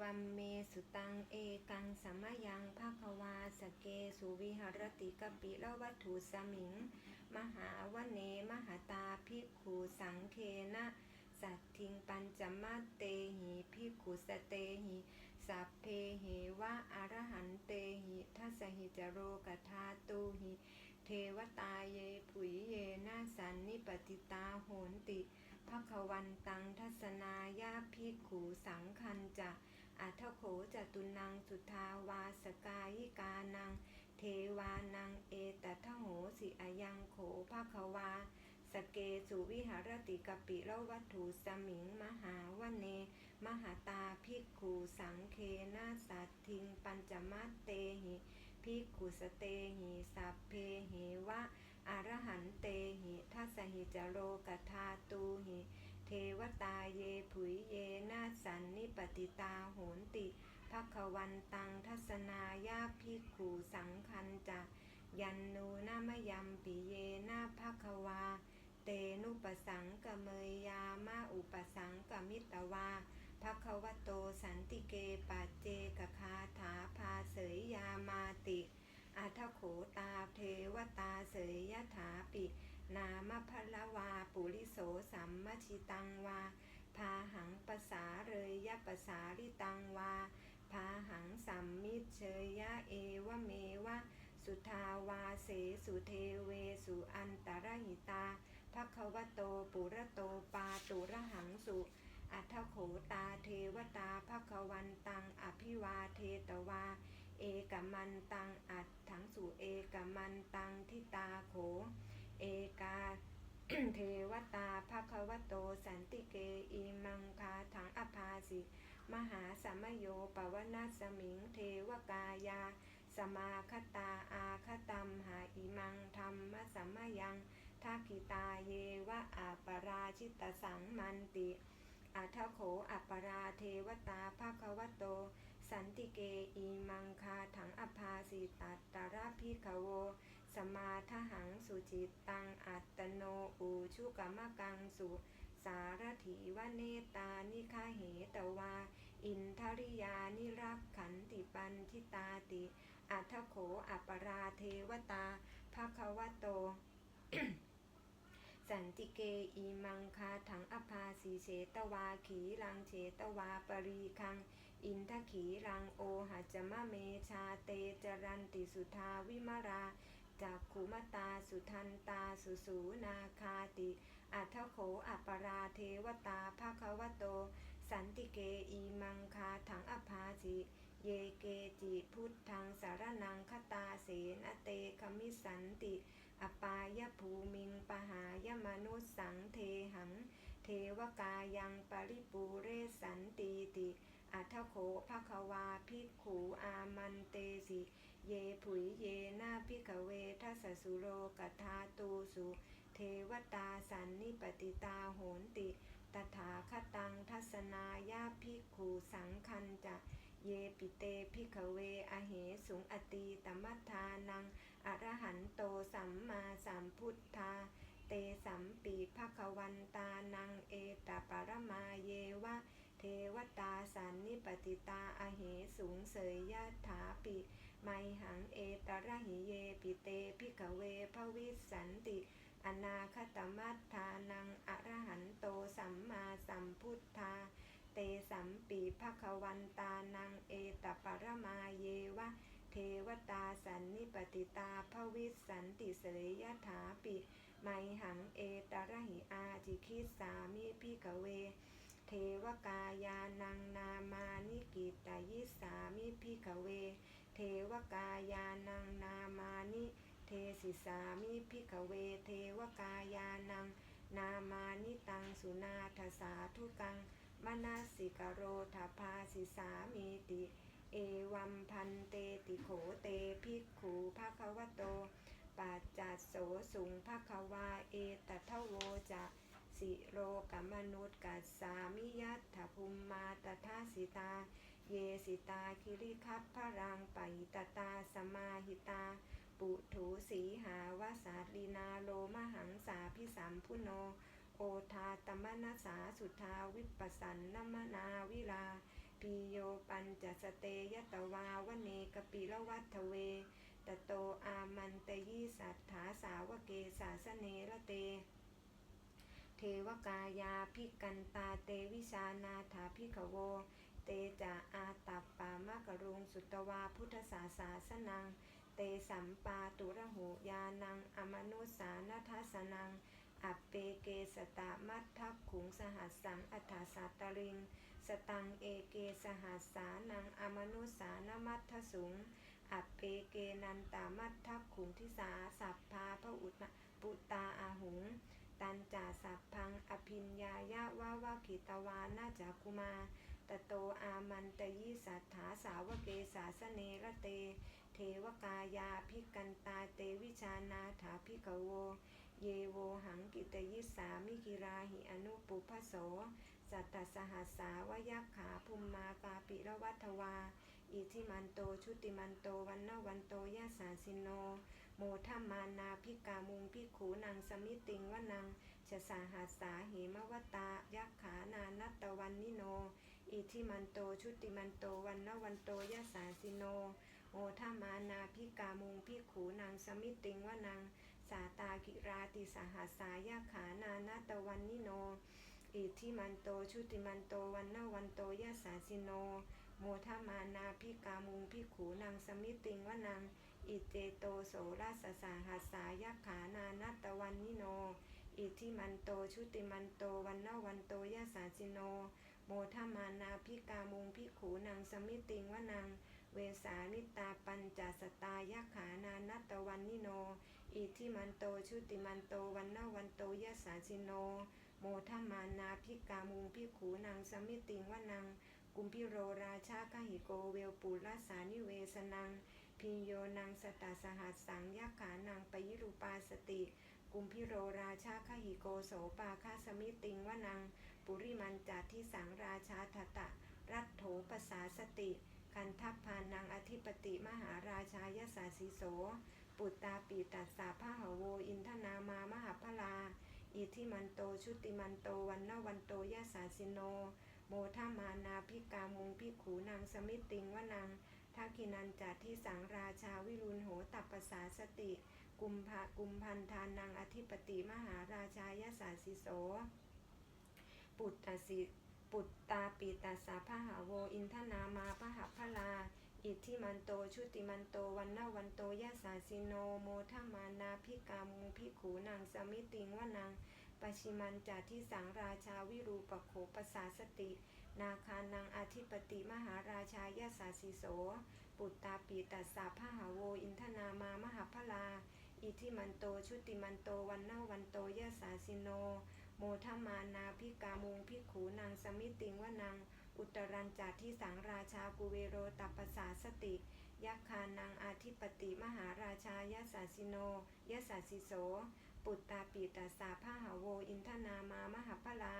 วัมเมสุตังเอกังสัมยังภาควาสเกสุวิหรติกปิละวัตถุสมิง มหาวเนมหตาภิกขุสังเคนะสัตทิงปัญจมาเตหิภิกขุสเตหิสัพเพเหวะอรหันเตหิทัสหิจโรกธาตุหิเทวตาเยผุยเยนาสันนิปติตาโหนติภควันตังทัศนายาภิกขุสังคันจะ อัทโขจตุนังสุทาวาสกายิกานัง เทวานังเอตัทโหสิอายังโขภาควา สเกสุวิหารติกปิละวัตถุสมิงมหาวเน มหาตาภิกขุสังเคนาสัตทิงปัญจมัตเตหิภิกขุสเตหิสัพเพเหวะอรหันเตหิทัสหิจโรกธาตูหิ เทวตาเยผุยเยนาสันนิปติตาโหนติภควันตังทัศนายาภิขุสังคันจะยันนูนามยัมปิเยนาภควา เตนุปสังกเมยยามาอุปสังกมิตวาภควโตสันติเกปัจเจกคาถาพาเสยยามาติอัทโขตาเทวตาเสยยถาปิ นามพลวาปุริโสสัมมชิตังวา พาหังปสาเรยยะปสาริตังวา พาหังสัมมิเชยยะเอวเมวะ สุทาวาเสสุเทเวสุอันตรหิตาภควโตปุระโตปาตุระหังสุอัทโขตาเทวตาภควันตังอภิวาเทตวา เอกมันตังอัดถังสุเอกมันตังทิตาโข เอกาเทวตาภควโตสันติเกอิมังคาถังอภาสิ มหาสัมโยปวนาสมิงเทวกายา สมาคตาอาคตัมหาอิมังธรรมสัมมยังทักขิตาเยวะอาปราชิตสังมันติอัทโขอัปปราเทวตาภควโต สันติเกอีมังคาถังอภาสิตัตตระพิขโว สมาทหังสุจิตตังอัตโนอูชุกมะกังสุสารถีวเนตานิคาเหตวา อินทริยานิรักขันติปันทิตาติ อัทโขอัปราเทวตาภควโต สันติเกอีมังคาถังอภาสีเฉตวาขีรังเฉตวาปรีคัง อินทขีรังโอหัจจมะเมชาเตจรันติสุทาวิมรา จากขุมตาสุทันตาสุสูนาคาติ อัทโขอัปปราเทวตาภาควโต สันติเกอีมังคาถังอภาสิเยเกจิพุทธังสารนังคตาเสนเตคมิสันติ อปายภูมิงปหายมนุสสังเทหัง เทวกายังปริปูเรสันตีติ อัทโขภควาภิกขูอามันเตสิ เยผุยเยนาพิกเวทัสสุโรกธาตูสุเทวตาสันนิปติตาโหนติ ตถาคตังทัศนายาภิขูสังคันจะเยปิเตพิกเวอเหสุงอตีตมัทานังอรหันโตสัมมาสัมพุทธา เตสัมปีภควันตานังเอตปรมาเยวะ เทวตาสันนิปติตาอเหสูงเสยยะถาปิ ไมหังเอตระหิเยปิเตพิกเวภวิสันติ อนาคตมัตทานังอรหันโตสัมมาสัมพุทธา เตสัมปีภควันตานังเอตปรมาเยวะ เทวตาสันนิปติตาภวิสันติเสยยถาปิ ไมหังเอตระหิอาจิคิสามิพิกเวเทวกายานังนามานิกิตายิสามิพิกเว วกายานังนามานิเทสิสามิพิกเวเทวกายานัง นามานิตังสุนาทสาธุกังมนาสิกโรธาภาสิสามีติ เอวัมพันเตติโขเตภิกขูภาควโตปัจจัสโสสุงภาควาเอตัทโวจะสิโรกมนุษย์กัสสามิยัตถภูมมาตถาสิตา เยสิตาคิริคัพพรังไปตตาสมาหิตา ปุถุสีหาวสาลีนาโลมหังสาพิสัมพุโน โอทาตมนัสสาสุทาวิปัสสันนมนาวิลาเทพิโยปัญจสเตยตวาวเนกปิละวัฏเว ตโตอามันตยิสัทธาสาวเกสาสเนระเต เทวกายาภิกันตาเตวิชานาถาภิกขโว เตจาอาตัปปามะกรุงสุตวาพุทธศาสาสนัง เตสัมปาตุระหูยานัง อมนุสานาทัสนัง อัปเปเกสตามัททักขุงสหัสสังอัฏฐาสัตตริง สตังเอเกสหัสสานัง อมนุสานามัททสุง อัปเปเกนันตามัททักขุงทิสาสัพพาพระอุตปุตาอาหุงตันจ่าสัพพังอภินญายะวาวาคิตวานาจักุมา ตโตอามันตยิสัทธาสาวเกสาสเนระเต เทวกายาภิกันตาเตวิชานาถาภิกโว เยโวหังกิตยิสามิกิราหิอนุปุพโสสัตตสหัสสาวยักขาภุมมากาปิระวัฏวา อิทิมันโตชุติมันโตวันนวันโตยะสาสิโน โมทัมมานาพิกามุงพิขูนางสมิติงวนังชสาหัสสาเหมวตายักขานานัตตวันนิโน อิทิมันโตชุติมันโตวันนวันโตยะสาสิโนโมทัมานาพิกามุงพิขูนางสมิติงวานังสาตากิราติสหัสายาขานานาตวันนิโน อิทิมันโตชุติมันโตวันนวันโตยะสาสิโน โมทัมานาพิกามุงพิขูนางสมิติงวานังอิเจโตโสราสสาหัสายาขานานาตวันนิโน อิทิมันโตชุติมันโตวันนวันโตยะสาสิโน โมทมานาพิกามุงพิขูนางสมิติงวนังเวสานิตาปัญจสตายาขานานัตตวันนิโน อิทิมันโตชุติมันโตวันนวันโตยะสาสิโน โมทมานาพิกามุงพิขูนางสมิติงวนังกุมพิโรราชาคหิโกเวลปุราสานิเวสนังพิโยนังสตาสหัสสังยักขานังปยิรูปาสติ กุมพิโรราชาคหิโกโสปาคาสมิติงวนัง ปุริมันจัตที่สังราชาทตะ รัตโถปสาสติคันทัพพานังอธิปติมหาราชายสาสิโส ปุตตาปีตัสสาพหโว อินทนามามหาพลา อิทิมันโตชุติมันโตวันนวันโตยสาสิโน โมทัมานาพิกามุงพิขูนางสมิติงวนังทักขินันจัตที่สังราชาวิรุณโหตัปปสาสติ กุมภะกุมพันธานังอธิปติมหาราชายสาสิโส ปุตตสิปุตตาปีตัสสาพหาโว อินทนามาพหพลา อิทธิมันโต ชุติมันโต วันนวันโตยะสาสิโน โมทัมานาพิกามุพิขูนางสมิติงวนังปชิมันจัที่สังราชาวิรูปโขปสาสติ นาคานังอธิปติมหาราชายาสาสิโส ปุตตาปีตัสสาพหาโว อินทนามามหาพลา อิทิมันโตชุติมันโตวันนาวันโตยะสาสิโน โมทมานาพิกามุงพิขูนางสมิติงวานังอุตรันจัตที่สังราชากุเวโรตัปปสาสติยักขานังอาธิปติมหาราชายาสาสิโนยะสาสิโส ปุตตาปีตัสสาพหาโว อินทนามามหาพลา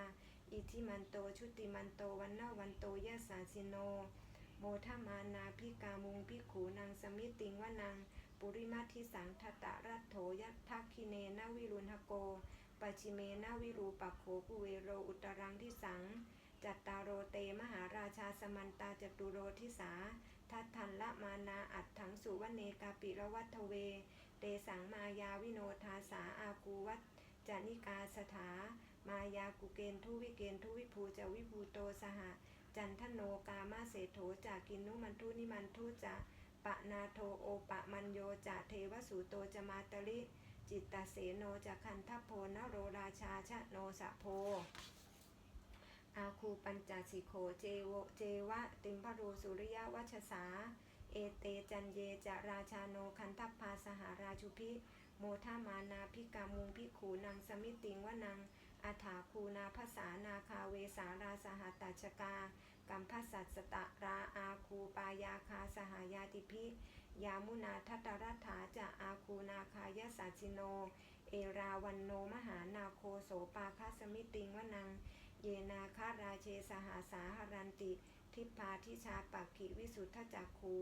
อิทิมันโตชุติมันโตวันนาวันโตยะสาสิโน โมทมานาพิกามุงพิขูนางสมิติงวานังปุริมาทิสังทตะรัตโถยัทักคิเนนาวิรุณหโก ปัจฉิเมนาวิรูปักโขกุเวโรอุตรังทิสัง จัตตารโรเตมหาราชาสมันตาจตุโรทิสา ทัตทันละมานาอัตถังสุวเนกาปิรวัตเว เตสังมายาวิโนทาสาอากูวัตจานิกาสถามายากุเกนทุวิเกนทุวิภูจะวิภูโตสหจันทโนกามาเสโถจากินุมันทุนิมันทุจะปะนาโทโอปะมันโยจะเทวสุโตจะมาตริ จิตตเสโนจะคันทพโพนโรราชาชะโนสะโพอาคูปัญจสิโขเจโวเจวะ ติมพรูสุริยวัชสา เอเตจันเยจะราชาโนคันทัพพาสหาราชุพิ โมทามานาพิกามุงพิขูนางสมิติงวนังอาถาคูนาภาษานาคาเวสาราสหตตชกากัมพสัตสตะราอาคูปายาคาสหายาติพิ ยามุนาทัตตรัฐาจะอาคูนาคายสัชิโน เอราวันโนมหานาโคโสปาคาสมิติงวนัง เยนาคาราเชสหาสาหรันติ ทิพพาทิชาปักขิวิสุทธจักขู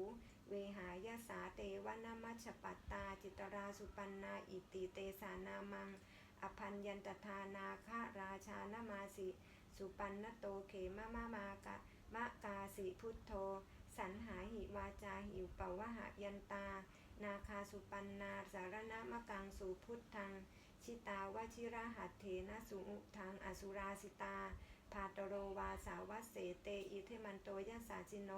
เวหายาสาเตวนามัชปัตตาจิตราสุปันนาอิติเตสานามัง อภัญยันตทานาคาราชานามาสิ สุปันนโตเขมะมะมากะมะกาสิพุทโธ สันหาหิวาจาหิวปวะหะยันตา นาคาสุปันนาสารณะมะกังสุพุทธัง ชิตาวชิระหัตเถนะสุอุทังอสุราสิตา พาตโรวาสาวัเสเตอิเทมันโตยะสาจิโน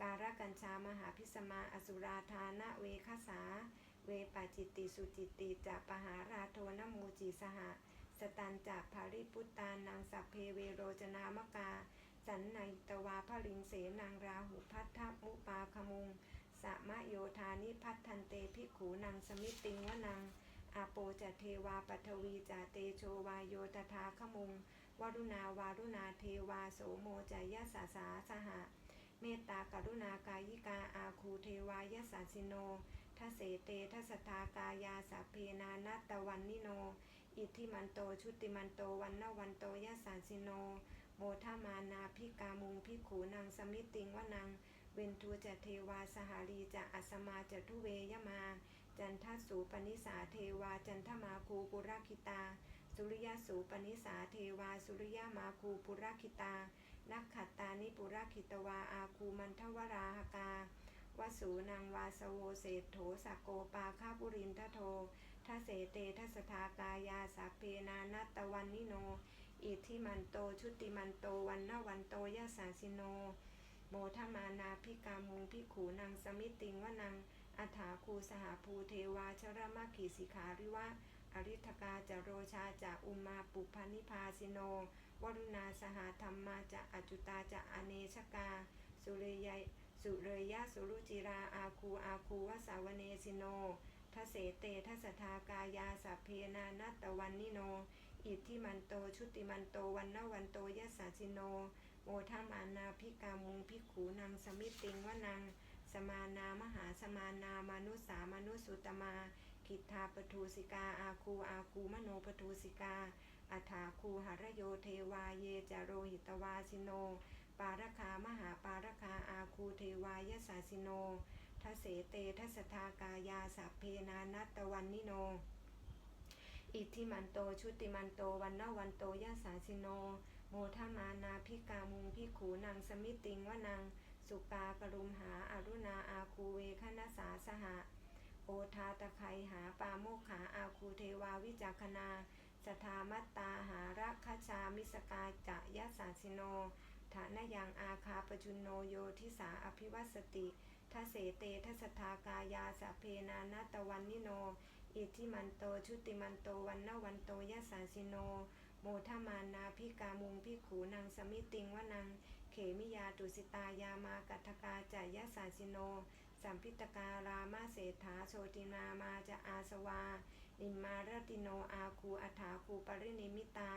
การกัญชามหาพิสมาอสุราธานะเวคสา เวปาจิตติสุจิตติจะปหาราโทนมูจิสหะ สตันจะภาริปุตตานังสัพเพเวโรจนามกา สันในตวาพลิงเสนางราหุพัทธมุปาคมุงสะมะโยธานิพัทธันเตภิขูนังสมิติงวนังอาโปจะเทวาปัทวีจะเตโชวายโยตถาขมุงวรุณาวารุณาเทวาโสโมจายสาสาสหะ เมตตากรุณากายิกาอาคูเทวายสาสิโนทัเสเตทัสทากายาสัพเพนานัตตวันนิโน อิทธิมันโตชุติมันโตวันนวันโตยสาสิโน มทมานาพิกามุงพิขูนางสมิติงวนังเวนทูจะเทวาสหารีจะอัสมาจะทุเวยมา จันทสูปนิสาเทวาจันทมาคูปุราคิตา สุริยสูปนิสาเทวาสุริยมาคูปุราคิตา นักขัตตานิปุราคิตวาอาคูมันทวราหกาวสูนางวาสโวเศธโถสกโกปาคาปุรินทโททเสเตทัสทากายาสัพเพนานัตตวันนิโน อิทิมันโตชุติมันโตวันนวันโตยะสาสิโน โมทมานาพิกามุงพิขูนางสมิติงวนังอัฏฐาคูสหภูเทวาชรมะขีสิขาริวะอริทกาจะโรชาจะอุมาปุพานิพาสิโน วรุณาสหธรรมมาจะอจุตาจะอเนชกา สุเรยยสุเรยะสุรุจิราอาคูอาคูวสาวเนสิโนทเสเตทัสทากายาสัพเพนานัตตวันนิโน อิทธิมันโต ชุติมันโต วันนวันโตยะสาสิโน โมทมานาพิกามุงพิขูนางสมิตติงวนังสมานามหาสมานามานุสามนุสุตมาคิทธาปทูสิกา อาคูอาคูมโนปทูสิกาอัฐาคูหรโยเทวาเยจโรหิตวาสิโน ปารคามหาปารคาอาคูเทวายสาสิโนทเสเตทัสทากายาสัพเพนานัตวันนิโน อิทธิมันโตชุติมันโตวันนวันโตยะสาสิโน โมทมานาพิกามุงพิขูนางสมิติงวนัง สุกากรุมหาอารุณาอาคูเวคณสาสหะ โอทาตะไคหาปาโมขาอาคูเทวาวิจักนาสทามัตตาหาระคชามิสกาจะยะสาสิโนฐานยังอาคาปจุนโนโยทิสาอภิวัสติทเสเตทัสทากายาสพเพนานาตวันนิโน อิทธิมันโตชุติมันโตวันนวันโตยะสาสิโน โมทมานาพิกามุงพิขูนางสมิติงวนังเขมิยาตุสิตายามากัทกาจายะสาสิโน สัมพิตการามาเศรษฐาโชตินามาจะอาสวา นิมมารติโนอาคูอัฐาคูปรินิมิตา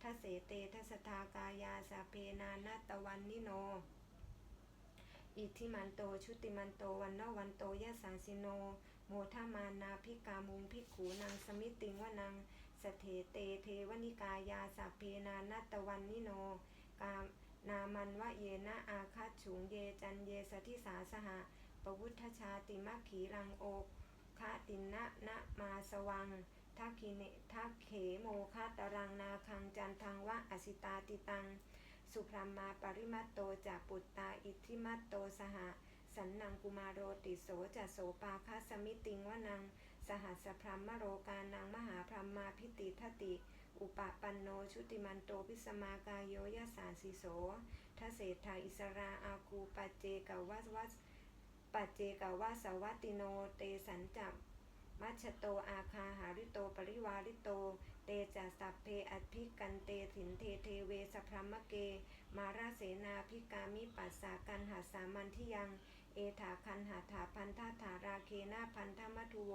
ทเสเตทัสทากายาสพเพนานาตวันนิโน อิทธิมันโตชุติมันโตวันนวันโตยะสาสิโน โมทมานาพิกามุงพิขูนางสมิติงวนังสเถเตเทวนิกายาสัพเพนานัตวันนิโน กามนามันวะเยนะอาคัตฉุงเยจันเยสทิสาสหะปวุฒชาติมัคขีรังโอคะตินะนะมาสวังทักขิเนทักเขโมคะตรังนาคังจันทังวะอสิตาติตัง สุพรมมาปริมัตโตจากปุตตาอิทธิมัตโตสหะ สันนังกุมาโรติโสจะโสปาคาสมิติงวนัง สหัสพรหมโรกานังมหาพรหมาพิติทติ อุปปันโนชุติมันโตพิสมากายโยยสาสิโสทเศรษฐาอิสราอาคูปัจเจกวัสวัสปัจเจกวัสวัติโนเตสันจับมัชโตอาคาหาริโตปริวาริโต เตจัสสัพเพอภิกันเตถินเทเทเวสพรมเก มาราเสนาพิกามิปัสสากันหาสามันที่ยัง เอถาคันหาถาพันธาถาราเคนาพันธมัทุโว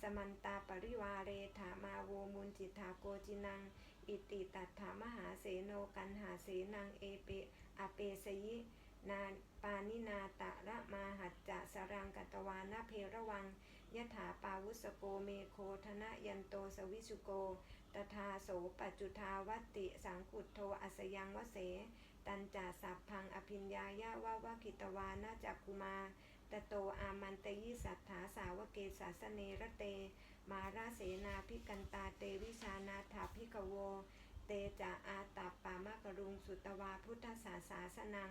สมันตาปริวาเรถามาโวมุนจิตาโกจินัง อิติตัตถามหาเสโนกันหาเสนังเอเปอเปสยินาปานินาตะระมาหัจจะสรังกัตวานาเพระวังยถาปาวุสโกเมโคธนะยันโตสวิสุโกตถาโสปัจจุทาวัตติสังกุตโทอัสยังวเส ตันจาสัพพังอภิญญายาวาวากิตวานาจักคุมาตโตอามันตยิสัทธาสาวเกสาสเนระเต มาราเสนาพิกันตาเตวิชานาถาพิกโว เตจะอาตัปปามะกรุงสุตวาพุทธศาสาสนัง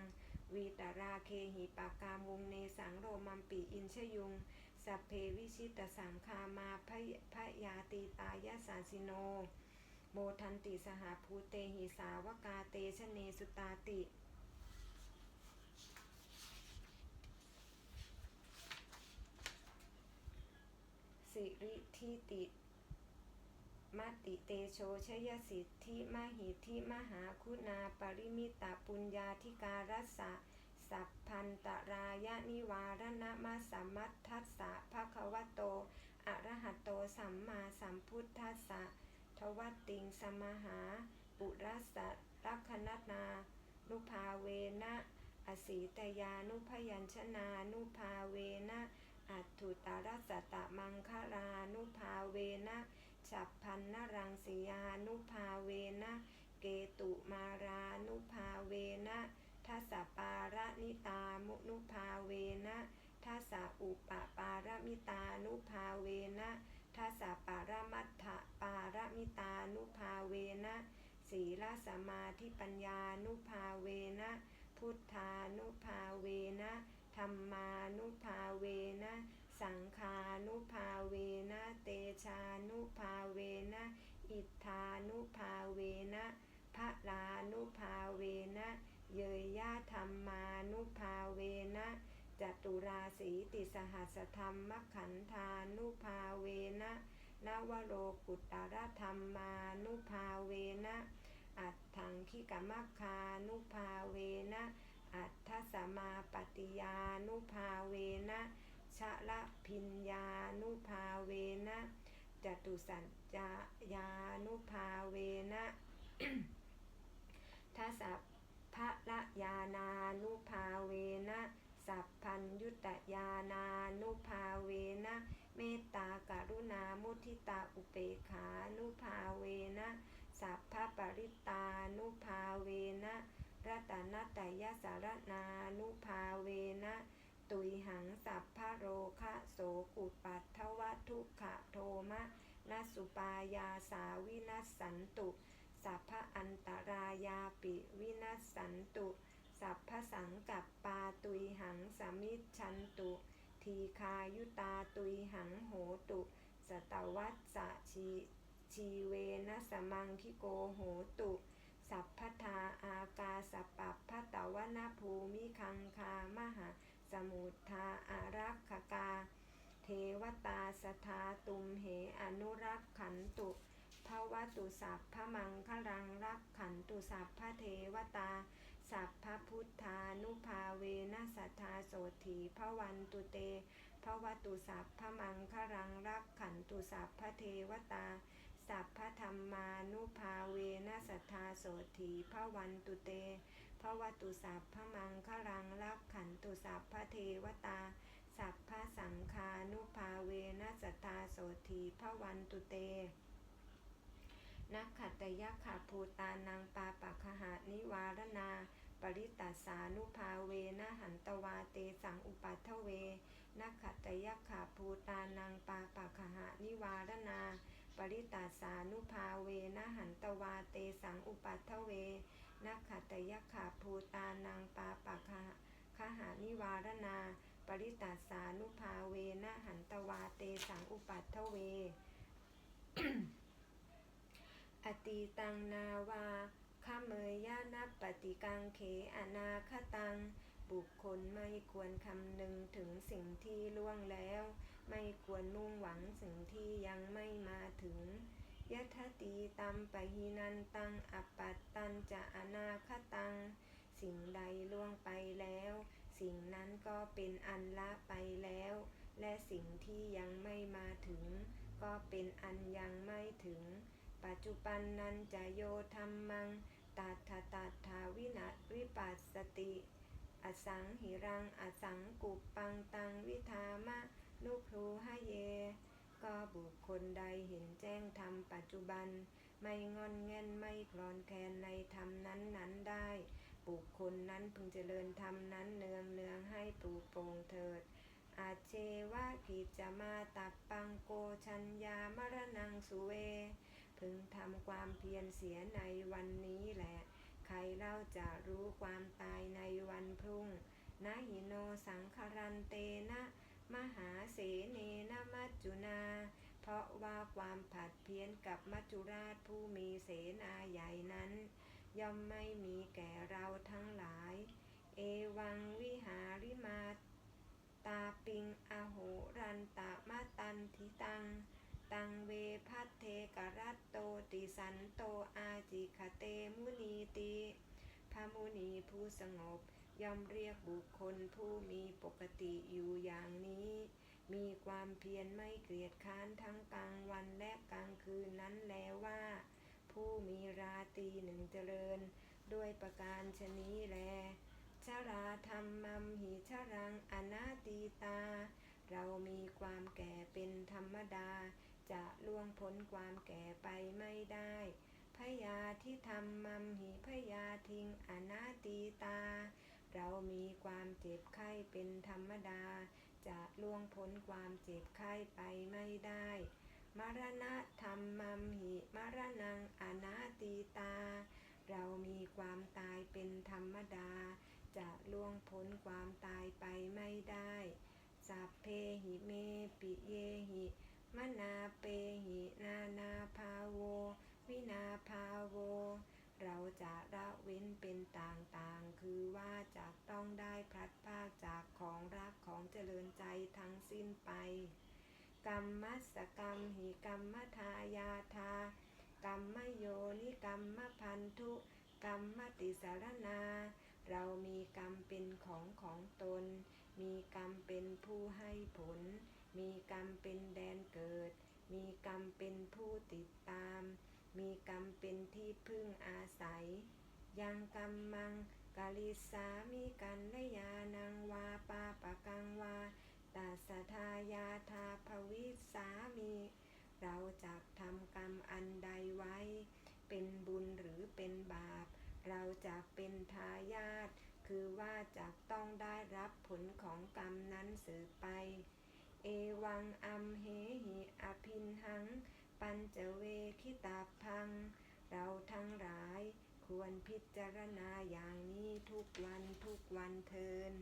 วีตราเคหิปากามวงเนสังโรมัมปีอินชยุง สัพเพวิชิตสังคามาพยพยาตีตายาสาสิโน โมทันติสหภูเตหิสาวกาเตชเนสุตาติ สิริทิติมติเตโชชยสิทธิมหิทธิมหาคุณาปริมิตาปุญญาธิการสสะสัพพันตรายนิวารณมัสสมมัทธัสสะภะคะวะโต อะระหะโตสัมมาสัมพุทธัสสะ วัตติงสมหา ปุรัสสะลักขณนานุภาเวนะอสีตยานุพยัญชนานุภาเวนะอัตถุตารัสตะมังคลานุภาเวนะฉับพันนรังสียานุภาเวนะเกตุมารานุภาเวนะทัสปาระนิตามุนุภาเวนะทัสอุปปารมิตานุภาเวนะ ทัสสะปาระมัตถะปารมิตานุภาเวนะศีลสมาธิปัญญานุภาเวนะพุทธานุภาเวนะธรรมานุภาเวนะสังฆานุภาเวนะเตชานุภาเวนะอิทธานุภาเวนะพระลานุภาเวนะเยยยะธรรมานุภาเวนะ จตุราสีติสหัสธรรมมขันธานุภาเวนะนวโรกุตตรธรรมานุภาเวนะอัตถังคิกมัคคานุภาเวนะอัตถสมาปฏิยานุภาเวนะชะละพิญญานุภาเวนะจตุสัจจายานุภาเวนะทัสสะพระละยานานุภาเวนะ สัพพัญยุตยานานุภาเวนะเมตตาการุณามุทิตาอุเปขานุภาเวนะสัพพะปริตานุภาเวนะรัตนตยสารนานุภาเวนะ ตุยหังสัพพะโรคะโสกุปัตถวัตทุกขะโทมะนัสสุปายาสาวินัสสันตุ สัพพะอันตรายาปิวินัสสันตุ สัพพะสังกัปปาตุยหังสมิชชันตุ ทีคายุตาตุยหังโหตุ สตวัสสะชีชีเวนะสมังคิโกโหตุ สัพพทาอากาสปัปพะตวนาภูมิคังคามหาสมุทธาอารักขกา เทวตาสทาตุมเหอนุรักขันตุภวตุสัพพะมังคลังรักขันตุสัพพะเทวตา สัพพพุทธานุภาเวนะสัทธาโสถีพระวันตุเตภวตุสัพพะมังคลังรักขันตุสัพพเทวตา สัพพธรรมานุภาเวนะสัทธาโสถีพระวันตุเตภวตุสัพพะมังคลังรักขันตุสัพพเทวตา สัพพสังคานุภาเวนะสัทธาโสถีพระวันตุเต นักขัตตยขาภูตานังปาปัคหานิวารณาปริตัสสานุภาเวนะหันตวาเตสังอุปัทเว นักขัตตยขาภูตานังปาปัคหานิวารณาปริตัสสานุภาเวนะหันตวาเตสังอุปัทเว นักขัตตยขาภูตานังปาปัคคหานิวารณาปริตัสสานุภาเวนะหันตวาเตสังอุปัทเว อติตังนาวาขเมยยานับปฏิกังเขอนาคตัง บุคคลไม่ควรคำนึงถึงสิ่งที่ล่วงแล้ว ไม่ควรมุ่งหวังสิ่งที่ยังไม่มาถึงยะทะตีตัมปะหินันตังอปปัตตันจะอนาคตัง สิ่งใดล่วงไปแล้ว สิ่งนั้นก็เป็นอันละไปแล้ว และสิ่งที่ยังไม่มาถึง ก็เป็นอันยังไม่ถึง ปัจจุบันนันจะโยธรรมังตัทธตัทธาวินัสวิปัสสติอสังหิรังอสังกุปปังตังวิธามะนุครูหะเย ก็บุคคลใดเห็นแจ้งธรรมปัจจุบัน ไม่งอนแง่นไม่คลอนแคลนในธรรมนั้นนั้นได้ บุคคลนั้นพึงเจริญธรรมนั้นเนืองเนืองให้ปูโปรงเถิด อาเชวะกิจจะมาตับปังโกชัญญามรณังสุเว พึงทำความเพียรเสียในวันนี้แหละ ใครเล่าจะรู้ความตายในวันพรุ่งนะหิโนสังคารันเตนะ มหาเสเนนะมัจจุนา เพราะว่าความผัดเพี้ยนกับมัจจุราชผู้มีเสนาใหญ่นั้น ย่อมไม่มีแก่เราทั้งหลาย เอวังวิหาริมาตาปิงอโหรันตะมาตันทิตัง ตังเวพัทเทกรัตโตติสันโตอาจิคเตมุนีติพระมุนีผู้สงบย่อมเรียกบุคคลผู้มีปกติอยู่อย่างนี้ มีความเพียรไม่เกลียดค้านทั้งกลางวันและกลางคืนนั้นแล้วว่า ผู้มีราตีหนึ่งเจริญ ด้วยประการชนี้แลชราธรรมัมหิชรังอนาตีตา เรามีความแก่เป็นธรรมดา จะล่วงพ้นความแก่ไปไม่ได้พยาที่ทำมัมหิพยาทิงอนาตีตา เรามีความเจ็บไข้เป็นธรรมดา จะล่วงพ้นความเจ็บไข้ไปไม่ได้ มรณะธรรมมัมหิมรณังอนาตีตา เรามีความตายเป็นธรรมดา จะล่วงพ้นความตายไปไม่ได้ สัพเพหิเมปิเยหิ มนาเปหินานาภาโว วินาภาโว เราจะละเว้นเป็นต่างๆ คือว่าจะต้องได้พลัดพรากจากของรักของเจริญใจทั้งสิ้นไป กรรมัสกรรมหิกรรมทายาทากรรมโยนิกรรมพันธุกรรมติสารนา เรามีกรรมเป็นของของตน มีกรรมเป็นผู้ให้ผล มีกรรมเป็นแดนเกิด มีกรรมเป็นผู้ติดตาม มีกรรมเป็นที่พึ่งอาศัย ยังกรรมมังกาลิสามีกันลยานังวาปาปะกังวาตัสสะทายาทาภวิสามี เราจะทำกรรมอันใดไว้ เป็นบุญหรือเป็นบาป เราจะเป็นทายาทคือว่าจะต้องได้รับผลของกรรมนั้นสืบไป เอวังอัมเหหิอภินหัง ปัญจเวคิตาพัง เราทั้งหลายควรพิจารณาอย่างนี้ทุกวันทุกวันเทิน